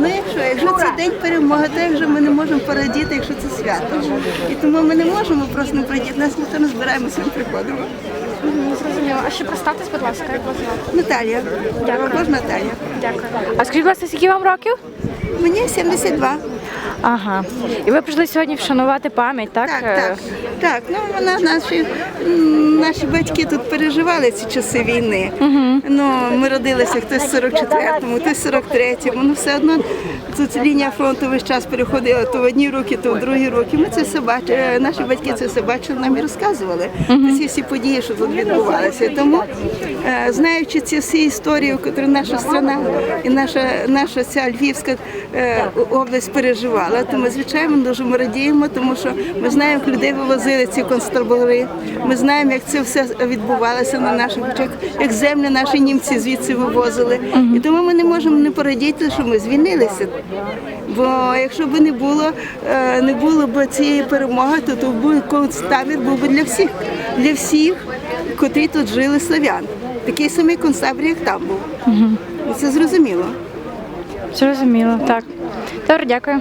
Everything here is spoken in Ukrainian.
Ну якщо, якщо це день перемоги, то як же ми не можемо порадіти, якщо це свято. І тому ми не можемо просто не прийти. Нас ніхто не збирає, ми приходимо. Зрозуміло. А ще представтесь, будь ласка, як вас звати? Наталія. Дякую. Також Наталія. Дякую. А скажіть, будь ласка, скільки вам років? Мені 72. Ага. І ви прийшли сьогодні вшанувати пам'ять, так? Так, так. Так, ну вона наші, наші батьки тут переживали ці часи війни. Ну, ми родилися хтось в 44-му, хтось в 43-му. Ну все одно тут лінія фронту весь час переходила то в одні руки, то в другі руки. Ми це все бачили. Наші батьки це все бачили, нам і розказували. Ці всі події, що тут відбувалися. Тому, е, знаючи ці всі історії, які наша страна і наша, наша ця Львівська е, область переживала, то ми звичайно дуже ми радіємо, тому що ми знаємо, як людей вивозили ці концтабори. Ми знаємо, як це все відбувалося на наших очах, як землю наші німці звідси вивозили. І тому ми не можемо не порадіти, що ми звільнилися. Бо якщо б не було, е, не було б цієї перемоги, то, то був концтабір був би для всіх, для всіх, котрі тут жили славян. Такий самий концтабір, як там був. І Це зрозуміло. Зрозуміло, так. Добре, дякую.